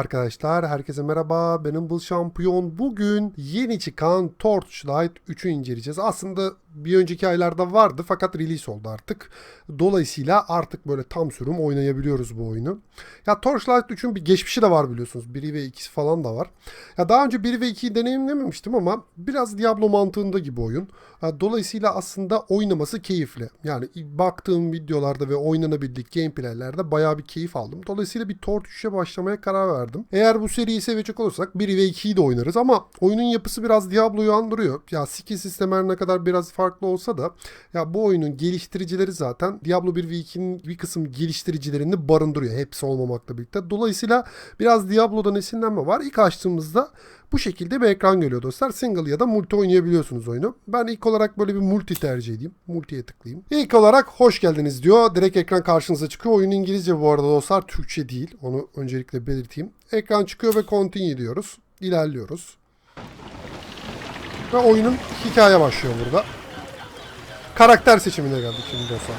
Arkadaşlar herkese merhaba. Benim Bul Şampiyon. Bugün yeni çıkan Torchlight 3'ü inceleyeceğiz. Aslında bir önceki aylarda vardı fakat release oldu artık. Dolayısıyla artık böyle tam sürüm oynayabiliyoruz bu oyunu. Ya Torchlight 3'ün bir geçmişi de var biliyorsunuz. 1 ve 2'si falan da var. Ya daha önce 1 ve 2'yi deneyimlememiştim ama biraz Diablo mantığında gibi oyun. Dolayısıyla aslında oynaması keyifli. Yani baktığım videolarda ve oynanabildik gameplaylerde bayağı bir keyif aldım. Dolayısıyla bir Torch 3'e başlamaya karar verdim. Eğer bu seriyi sevecek olursak 1 ve 2'yi de oynarız ama oyunun yapısı biraz Diablo'yu andırıyor. Ya skill sistemler ne kadar biraz farklı olsa da ya bu oyunun geliştiricileri zaten Diablo 1 ve 2'nin bir kısım geliştiricilerini barındırıyor. Hepsi olmamakla birlikte. Dolayısıyla biraz Diablo'dan esinlenme var. İlk açtığımızda bu şekilde bir ekran geliyor dostlar. Single ya da multi oynayabiliyorsunuz oyunu. Ben ilk olarak böyle bir multi tercih edeyim. Multiye tıklayayım. İlk olarak hoş geldiniz diyor. Direkt ekran karşınıza çıkıyor. Oyun İngilizce bu arada dostlar. Türkçe değil. Onu öncelikle belirteyim. Ekran çıkıyor ve continue diyoruz. İlerliyoruz. Ve oyunun hikaye başlıyor burada. Karakter seçimine geldik şimdi dostlar.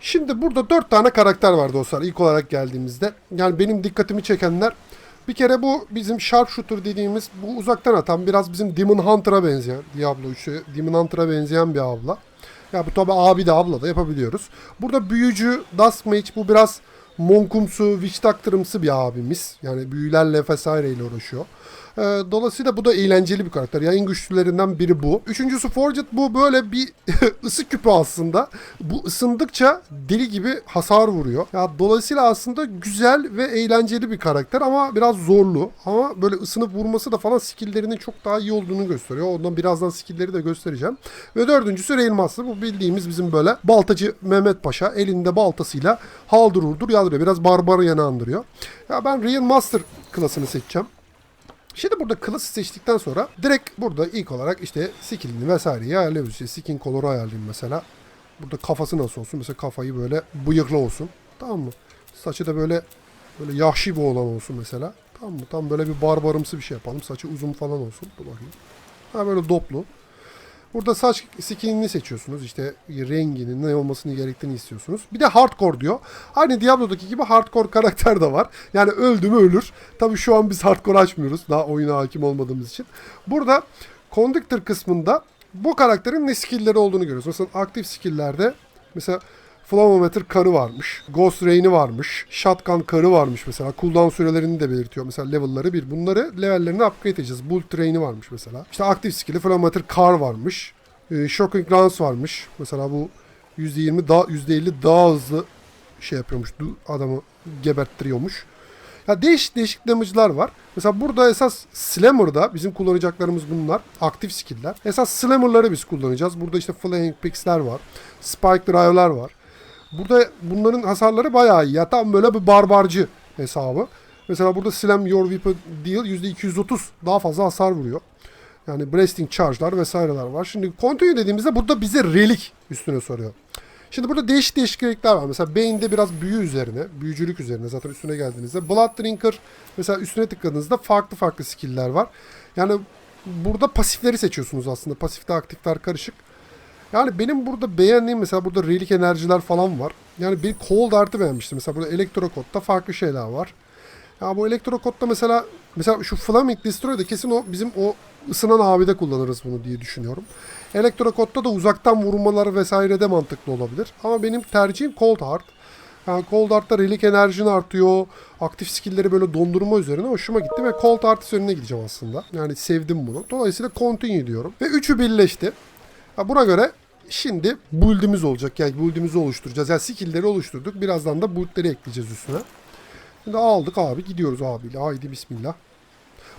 Şimdi burada dört tane karakter var dostlar ilk olarak geldiğimizde. Yani benim dikkatimi çekenler bir kere bu bizim sharpshooter dediğimiz bu uzaktan atan biraz bizim Demon Hunter'a benzeyen Diablo 3'e Demon Hunter'a benzeyen bir abla. Ya bu tabi abi de abla da yapabiliyoruz. Burada büyücü Dust Mage bu biraz monkumsu, witch bir abimiz. Yani büyülerle vesaireyle uğraşıyor. Ee, dolayısıyla bu da eğlenceli bir karakter. Yani en güçlülerinden biri bu. Üçüncüsü Forget bu böyle bir ısı küpü aslında. Bu ısındıkça deli gibi hasar vuruyor. Ya dolayısıyla aslında güzel ve eğlenceli bir karakter ama biraz zorlu. Ama böyle ısınıp vurması da falan skilllerinin çok daha iyi olduğunu gösteriyor. Ondan birazdan skillleri de göstereceğim. Ve dördüncüsü Railmaster. Bu bildiğimiz bizim böyle baltacı Mehmet Paşa elinde baltasıyla haldır hurdur yaldırıyor. Biraz barbar yanı andırıyor. Ya ben Real Master klasını seçeceğim. Şimdi burada klası seçtikten sonra direkt burada ilk olarak işte skillini vesaireyi ayarlıyoruz. İşte skin color'u ayarlayayım mesela. Burada kafası nasıl olsun? Mesela kafayı böyle bıyıklı olsun. Tamam mı? Saçı da böyle böyle yahşi bir olan olsun mesela. Tamam mı? Tam böyle bir barbarımsı bir şey yapalım. Saçı uzun falan olsun. Dur bakayım. Ha böyle doplu. Burada saç skinini seçiyorsunuz. İşte renginin ne olmasını gerektiğini istiyorsunuz. Bir de hardcore diyor. Aynı Diablo'daki gibi hardcore karakter de var. Yani öldü mü ölür. Tabii şu an biz hardcore açmıyoruz. Daha oyuna hakim olmadığımız için. Burada conductor kısmında bu karakterin ne skill'leri olduğunu görüyoruz. Mesela aktif skill'lerde mesela Flavometer karı varmış. Ghost Rain'i varmış. Shotgun karı varmış mesela. Cooldown sürelerini de belirtiyor. Mesela level'ları bir. Bunları levellerini upgrade edeceğiz. Bullet Rain'i varmış mesela. İşte aktif skill'i Flavometer kar varmış. Ee, Shocking Lance varmış. Mesela bu %20 daha %50 daha hızlı şey yapıyormuş. Adamı geberttiriyormuş. Ya değişik değişik damage'lar var. Mesela burada esas Slammer'da bizim kullanacaklarımız bunlar. Aktif skill'ler. Esas Slammer'ları biz kullanacağız. Burada işte Flying Pigs'ler var. Spike Drive'lar var. Burada bunların hasarları bayağı iyi. Ya tam böyle bir barbarcı hesabı. Mesela burada Slam Your Weapon Deal %230 daha fazla hasar vuruyor. Yani Blasting Charge'lar vesaireler var. Şimdi Continue dediğimizde burada bize relik üstüne soruyor. Şimdi burada değişik değişik relikler var. Mesela Bane'de biraz büyü üzerine, büyücülük üzerine zaten üstüne geldiğinizde. Blood Drinker mesela üstüne tıkladığınızda farklı farklı skill'ler var. Yani burada pasifleri seçiyorsunuz aslında. Pasifte aktifler karışık. Yani benim burada beğendiğim mesela burada relik enerjiler falan var. Yani bir Cold Art'ı beğenmiştim. Mesela burada Electro Code'da farklı şeyler var. Ya bu Electro Code'da mesela mesela şu Flaming Destroy'da kesin o bizim o ısınan abide kullanırız bunu diye düşünüyorum. Electro Code'da da uzaktan vurmalar vesaire de mantıklı olabilir. Ama benim tercihim Cold Heart. Yani Cold Heart'ta relik enerjin artıyor. Aktif skill'leri böyle dondurma üzerine hoşuma gitti ve Cold Heart üzerine gideceğim aslında. Yani sevdim bunu. Dolayısıyla continue diyorum. Ve üçü birleşti. Ya buna göre Şimdi build'imiz olacak. Yani build'imizi oluşturacağız. Yani skill'leri oluşturduk. Birazdan da build'leri ekleyeceğiz üstüne. Şimdi aldık abi. Gidiyoruz abiyle. Haydi bismillah.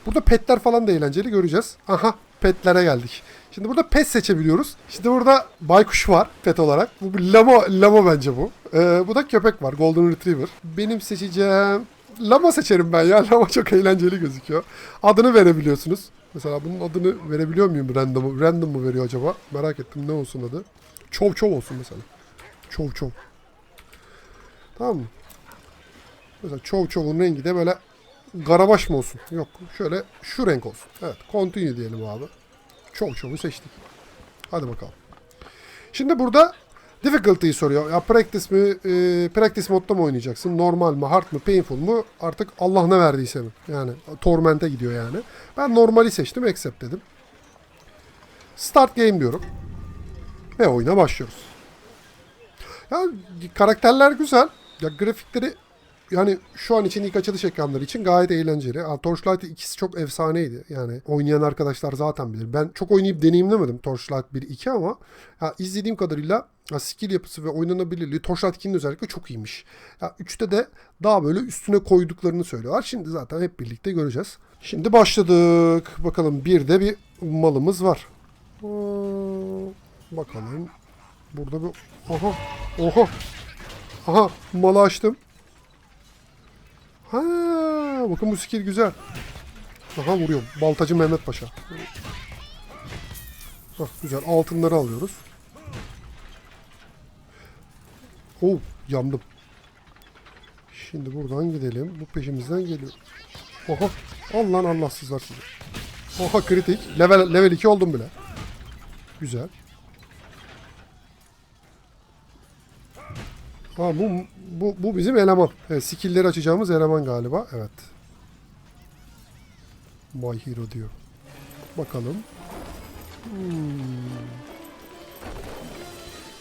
Burada petler falan da eğlenceli göreceğiz. Aha petlere geldik. Şimdi burada pet seçebiliyoruz. Şimdi burada baykuş var pet olarak. Bu bir lama, lama bence bu. Ee, bu da köpek var. Golden Retriever. Benim seçeceğim... Lama seçerim ben ya. Lama çok eğlenceli gözüküyor. Adını verebiliyorsunuz. Mesela bunun adını verebiliyor muyum random, random mu veriyor acaba? Merak ettim ne olsun adı. Çov çov olsun mesela. Çov çov. Tamam mı? Mesela çov çovun rengi de böyle garabaş mı olsun? Yok şöyle şu renk olsun. Evet continue diyelim abi. Çov çovu seçtik. Hadi bakalım. Şimdi burada Difficulty'yi soruyor. Ya practice mi, e, practice modda mı oynayacaksın? Normal mi, hard mı, painful mu? Artık Allah ne verdiyse mi? Yani torment'e gidiyor yani. Ben normali seçtim, accept dedim. Start game diyorum. Ve oyuna başlıyoruz. Ya karakterler güzel. Ya grafikleri yani şu an için ilk açılış ekranları için gayet eğlenceli. Ha, Torchlight ikisi çok efsaneydi. Yani oynayan arkadaşlar zaten bilir. Ben çok oynayıp deneyimlemedim Torchlight 1-2 ama ya izlediğim kadarıyla ya skill yapısı ve oynanabilirliği Torchlight 2'nin özellikle çok iyiymiş. Ya 3'te de daha böyle üstüne koyduklarını söylüyorlar. Şimdi zaten hep birlikte göreceğiz. Şimdi başladık. Bakalım bir de bir malımız var. Bakalım. Burada bir... Aha. Oha. Aha. Malı açtım. Ha, bakın bu skill güzel. Aha vuruyorum. Baltacı Mehmet Paşa. Hah, güzel. Altınları alıyoruz. Oh, yandım. Şimdi buradan gidelim. Bu peşimizden geliyor. Oha. al lan Allahsızlar sizi. Oha kritik. Level, level 2 oldum bile. Güzel. Ha bu bu bu bizim eleman. Evet, skill'leri açacağımız eleman galiba. Evet. My hero diyor. Bakalım. Hmm.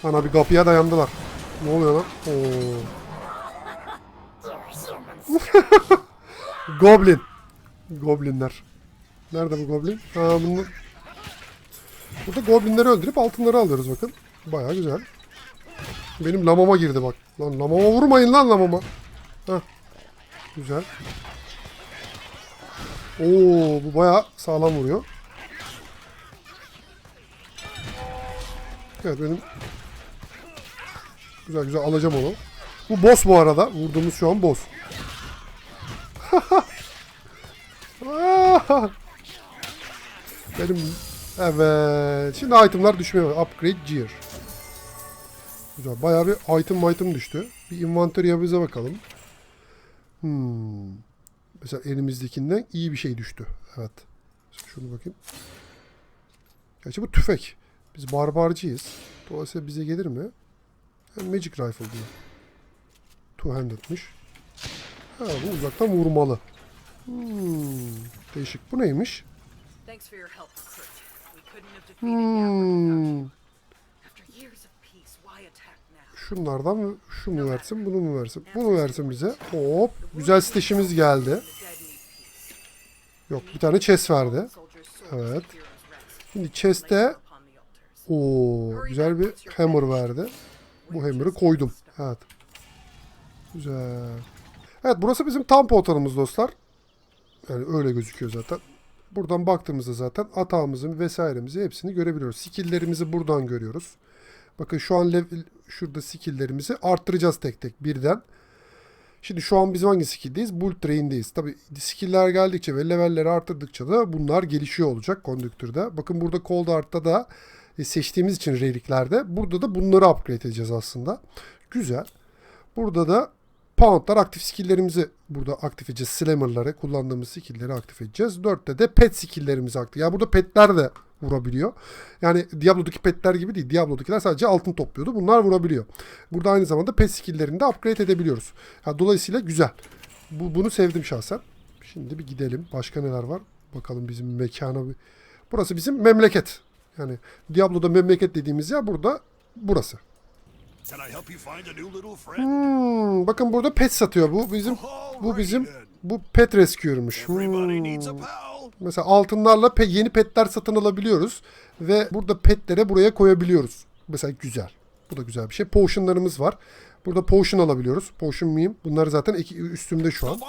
Ana bir kapıya dayandılar. Ne oluyor lan? Oo. Goblin. Goblinler. Nerede bu goblin? Ha bunu... Burada goblinleri öldürüp altınları alıyoruz bakın. Baya güzel. Benim lamama girdi bak. Lan lamama vurmayın lan lamama. Heh. Güzel. Oo bu baya sağlam vuruyor. Evet benim Güzel güzel alacağım onu. Bu boss bu arada. Vurduğumuz şu an boss. benim Evet. Şimdi itemlar başladı. Upgrade gear. Güzel. Bayağı bir item item düştü. Bir inventory'e bize bakalım. Hmm. Mesela elimizdekinden iyi bir şey düştü. Evet. Şunu bakayım. Gerçi bu tüfek. Biz barbarcıyız. Dolayısıyla bize gelir mi? Yani Magic Rifle diyor. Two-handed'mış. Ha bu uzaktan vurmalı. Hmm. Değişik. Bu neymiş? Thanks Şunlardan? Şu mu versin, bunu mu versin? Bunu versin bize. Hop. Güzel stişimiz geldi. Yok bir tane chest verdi. Evet. Şimdi altars. o güzel bir hammer verdi. Bu hammer'ı koydum. Evet. Güzel. Evet burası bizim tam portalımız dostlar. Yani öyle gözüküyor zaten. Buradan baktığımızda zaten atağımızın vesairemizi hepsini görebiliyoruz. Skill'lerimizi buradan görüyoruz. Bakın şu an level, şurada skill'lerimizi arttıracağız tek tek birden. Şimdi şu an biz hangi skill'deyiz? Bull Train'deyiz. Tabi skill'ler geldikçe ve levelleri arttırdıkça da bunlar gelişiyor olacak kondüktürde. Bakın burada Cold Art'ta da e, seçtiğimiz için reliklerde burada da bunları upgrade edeceğiz aslında. Güzel. Burada da Pound'lar aktif skill'lerimizi burada aktif edeceğiz. Slammer'ları kullandığımız skill'leri aktif edeceğiz. 4'te de pet skill'lerimizi aktif. Yani burada petler de vurabiliyor. Yani Diablo'daki petler gibi değil. Diablo'dakiler sadece altın topluyordu. Bunlar vurabiliyor. Burada aynı zamanda pet skill'lerini de upgrade edebiliyoruz. Yani dolayısıyla güzel. Bu, bunu sevdim şahsen. Şimdi bir gidelim. Başka neler var? Bakalım bizim mekana. Burası bizim memleket. Yani Diablo'da memleket dediğimiz yer burada burası. Hmm, bakın burada pet satıyor. Bu bizim bu bizim bu pet. Everybody Hmm. Mesela altınlarla pe- yeni petler satın alabiliyoruz ve burada petlere buraya koyabiliyoruz. Mesela güzel. Bu da güzel bir şey. Potion'larımız var. Burada potion alabiliyoruz. Potion miyim? Bunlar zaten iki, üstümde şu an.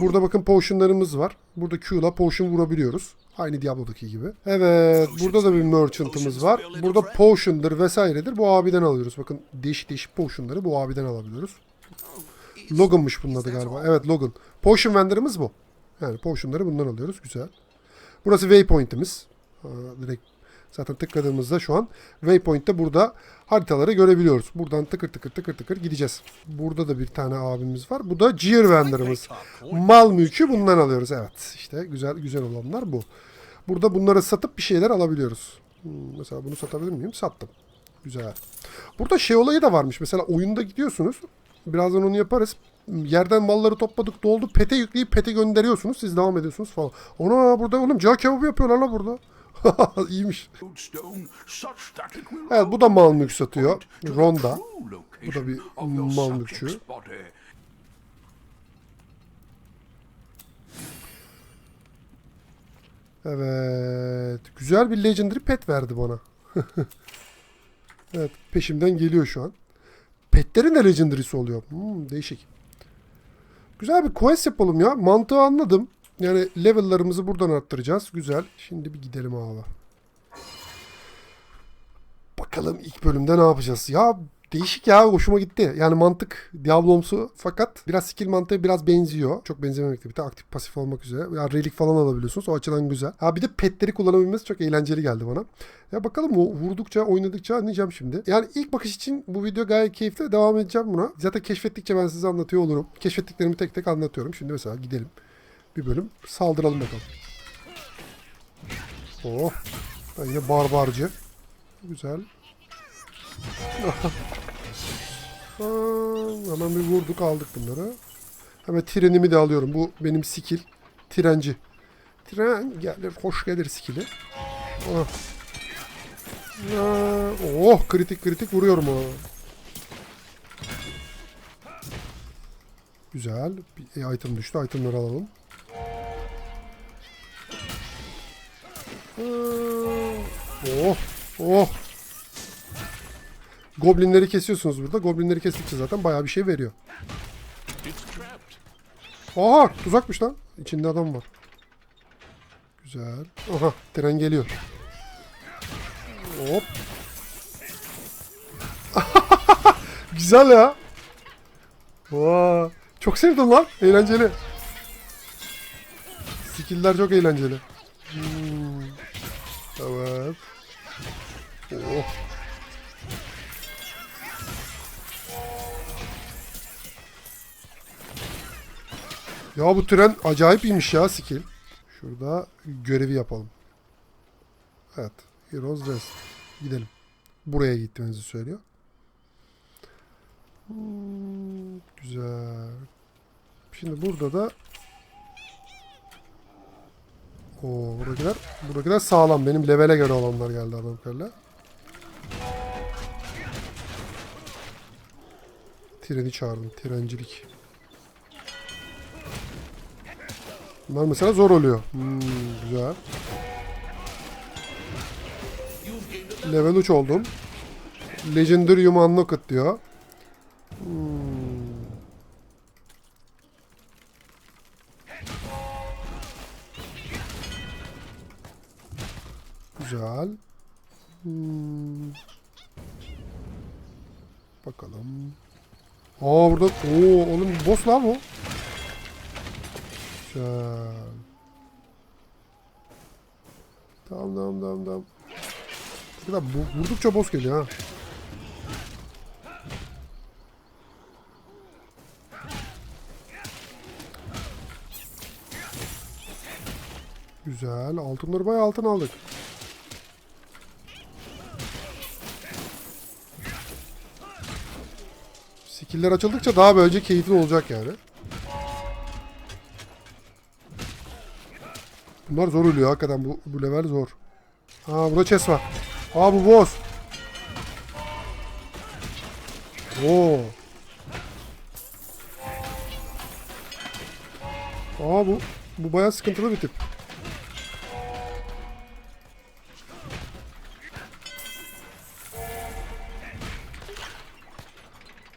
Burada bakın potion'larımız var. Burada Q'la potion vurabiliyoruz. Aynı Diablo'daki gibi. Evet. Burada da bir merchant'ımız var. Burada potion'dır vesairedir. Bu abiden alıyoruz. Bakın değişik değişik potion'ları bu abiden alabiliyoruz. Logan'mış bunun adı galiba. Evet Logan. Potion vendor'ımız bu. Yani potion'ları bundan alıyoruz. Güzel. Burası waypoint'imiz. Direkt zaten tıkladığımızda şu an waypoint'te burada haritaları görebiliyoruz. Buradan tıkır tıkır tıkır tıkır gideceğiz. Burada da bir tane abimiz var. Bu da gear vendor'ımız. Mal mülkü bundan alıyoruz. Evet. İşte güzel güzel olanlar bu. Burada bunları satıp bir şeyler alabiliyoruz. Hmm, mesela bunu satabilir miyim? Sattım. Güzel. Burada şey olayı da varmış. Mesela oyunda gidiyorsunuz. Birazdan onu yaparız. Yerden malları topladık doldu. Pete yükleyip pete gönderiyorsunuz. Siz devam ediyorsunuz falan. Ona burada oğlum cağ kebabı yapıyorlar la burada. İyiymiş. Evet bu da mal mülk satıyor. Ronda. Bu da bir mal mülkçü. Evet. Güzel bir legendary pet verdi bana. evet peşimden geliyor şu an. Petlerin de legendary'si oluyor. Hmm, değişik. Güzel bir quest yapalım ya. Mantığı anladım. Yani level'larımızı buradan arttıracağız. Güzel. Şimdi bir gidelim abi. Bakalım ilk bölümde ne yapacağız? Ya değişik ya hoşuma gitti. Yani mantık Diablo'msu fakat biraz skill mantığı biraz benziyor. Çok benzememekte bir de aktif pasif olmak üzere. Ya relik falan alabiliyorsunuz. O açıdan güzel. Ha bir de petleri kullanabilmesi çok eğlenceli geldi bana. Ya bakalım o vurdukça oynadıkça anlayacağım şimdi. Yani ilk bakış için bu video gayet keyifli. Devam edeceğim buna. Zaten keşfettikçe ben size anlatıyor olurum. Keşfettiklerimi tek tek anlatıyorum. Şimdi mesela gidelim. Bir bölüm saldıralım bakalım. Oh. Ben yine barbarcı. Güzel. Hemen bir vurduk aldık bunları. Hemen trenimi de alıyorum. Bu benim skill. Trenci. Tren gelir. Hoş gelir skill'i. Aa, Oh kritik kritik vuruyorum o. Güzel. Bir item düştü. Itemları alalım. Oh. Oh. Goblinleri kesiyorsunuz burada. Goblinleri kestikçe zaten bayağı bir şey veriyor. Aha tuzakmış lan. İçinde adam var. Güzel. Aha tren geliyor. Hop. Güzel ya. Vaa. Çok sevdim lan. Eğlenceli. Skill'ler çok eğlenceli. Ya bu tren acayip iyiymiş ya skill. Şurada görevi yapalım. Evet. Heroes Rest. Gidelim. Buraya gitmenizi söylüyor. Güzel. Şimdi burada da o buradakiler, buradakiler sağlam. Benim levele göre olanlar geldi adam kadarıyla. Treni çağırdım. Trencilik. Bunlar mesela zor oluyor. Hmm, güzel. Level 3 oldum. Legendarium Unlocked diyor. Hmm. Güzel. Hmm. Bakalım. Aa burada oo oğlum boss lan bu. Güzel. Tamam tamam tamam tamam. Bu kadar bu- vurdukça boss geliyor ha. Güzel. Altınları bayağı altın aldık. Skill'ler açıldıkça daha böylece keyifli olacak yani. Bunlar zor ölüyor hakikaten bu, bu level zor. Ha burada chest var. Aa bu boss. Oo. Aa bu bu bayağı sıkıntılı bir tip.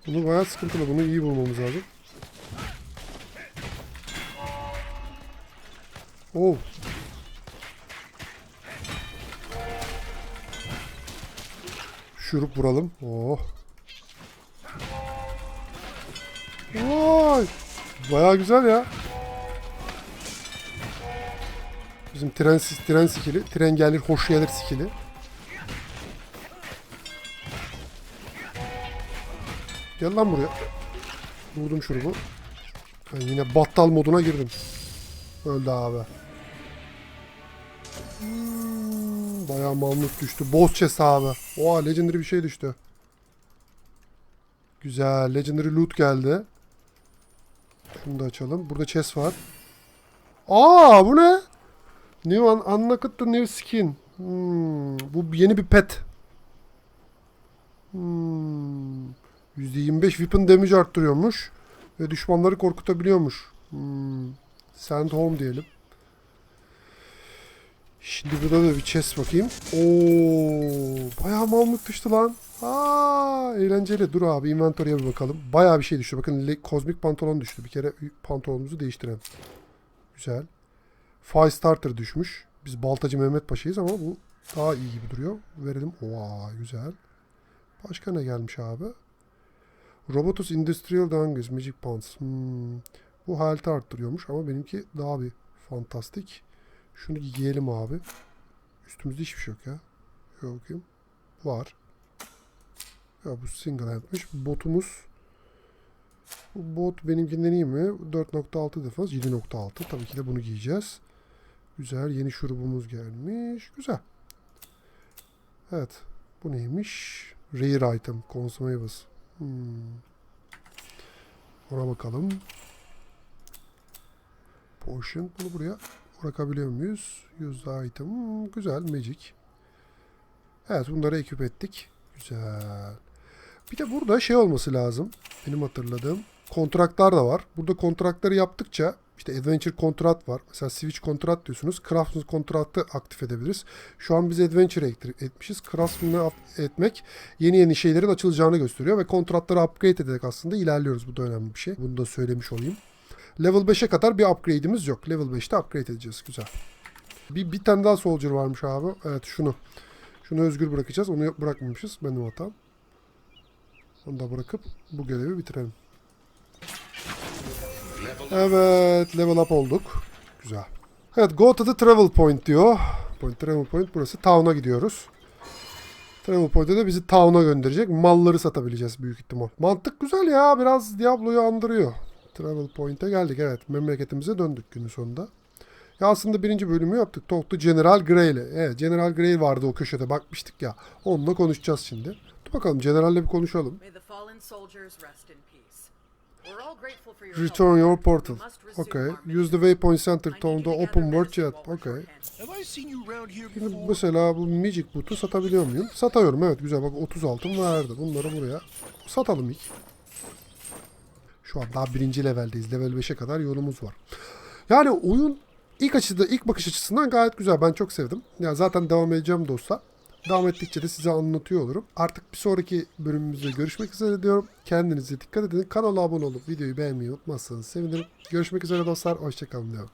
Bunu bayağı sıkıntılı. Bunu iyi bulmamız lazım. Oo. Şurup vuralım. Oh. Vay. Bayağı güzel ya. Bizim tren, tren skili. Tren gelir, hoş gelir skili. Gel lan buraya. Vurdum şurubu. Ben yine battal moduna girdim. Öldü abi. Hmm, Bayağı mamlut düştü. Boss chest abi. Oha legendary bir şey düştü. Güzel. Legendary loot geldi. Şunu da açalım. Burada chest var. Aa bu ne? New un unlocked the new skin. Hmm, bu yeni bir pet. Hmm. %25 weapon damage arttırıyormuş. Ve düşmanları korkutabiliyormuş. Hmm. Send home diyelim. Şimdi burada da bir chest bakayım. Oo, bayağı mamut düştü lan. Aa, eğlenceli. Dur abi inventory'e bir bakalım. Bayağı bir şey düştü. Bakın kozmik pantolon düştü. Bir kere pantolonumuzu değiştirelim. Güzel. Fire starter düşmüş. Biz baltacı Mehmet Paşa'yız ama bu daha iyi gibi duruyor. Verelim. Oo, güzel. Başka ne gelmiş abi? Robotus Industrial Dangus Magic Pants. Hmm. Bu health arttırıyormuş ama benimki daha bir fantastik. Şunu giyelim abi. Üstümüzde hiçbir şey yok ya. Yok bakayım. Var. Ya bu single handmiş. Botumuz bu bot benimkinden iyi mi? 4.6 defans 7.6. Tabii ki de bunu giyeceğiz. Güzel. Yeni şurubumuz gelmiş. Güzel. Evet. Bu neymiş? Rare item. Consumables. Hmm. Ona bakalım. Potion. Bunu buraya bırakabiliyor muyuz? The item. Hmm, güzel. Magic. Evet bunları ekip ettik. Güzel. Bir de burada şey olması lazım. Benim hatırladığım. Kontratlar da var. Burada kontratları yaptıkça işte Adventure kontrat var. Mesela Switch kontrat diyorsunuz. Craftsman kontratı aktif edebiliriz. Şu an biz Adventure etmişiz. Craftsman'ı etmek yeni yeni şeylerin açılacağını gösteriyor ve kontratları upgrade ederek aslında ilerliyoruz. Bu da önemli bir şey. Bunu da söylemiş olayım. Level 5'e kadar bir upgrade'imiz yok. Level 5'te upgrade edeceğiz. Güzel. Bir, bir tane daha soldier varmış abi. Evet şunu. Şunu özgür bırakacağız. Onu bırakmamışız. Benim hatam. Onu da bırakıp bu görevi bitirelim. Evet. Level up olduk. Güzel. Evet. Go to the travel point diyor. Point, travel point. Burası. Town'a gidiyoruz. Travel Point'e de bizi Town'a gönderecek. Malları satabileceğiz büyük ihtimal. Mantık güzel ya. Biraz Diablo'yu andırıyor. Travel Point'e geldik. Evet. Memleketimize döndük günün sonunda. Ya aslında birinci bölümü yaptık. Talk to General Grey ile. Evet General Grey vardı o köşede bakmıştık ya. Onunla konuşacağız şimdi. Dur bakalım General'le bir konuşalım. Return your portal. Okay. Use the waypoint center I need to you the to gather open world chat. Okay. Şimdi mesela bu Magic Boot'u satabiliyor muyum? Satıyorum evet güzel bak 30 altın verdi. Bunları buraya satalım ilk. Şu an daha birinci leveldeyiz. Level 5'e kadar yolumuz var. Yani oyun ilk açıda ilk bakış açısından gayet güzel. Ben çok sevdim. Ya zaten devam edeceğim dostlar. Devam ettikçe de size anlatıyor olurum. Artık bir sonraki bölümümüzde görüşmek üzere diyorum. Kendinize dikkat edin. Kanala abone olup videoyu beğenmeyi unutmazsanız sevinirim. Görüşmek üzere dostlar. Hoşçakalın diyorum.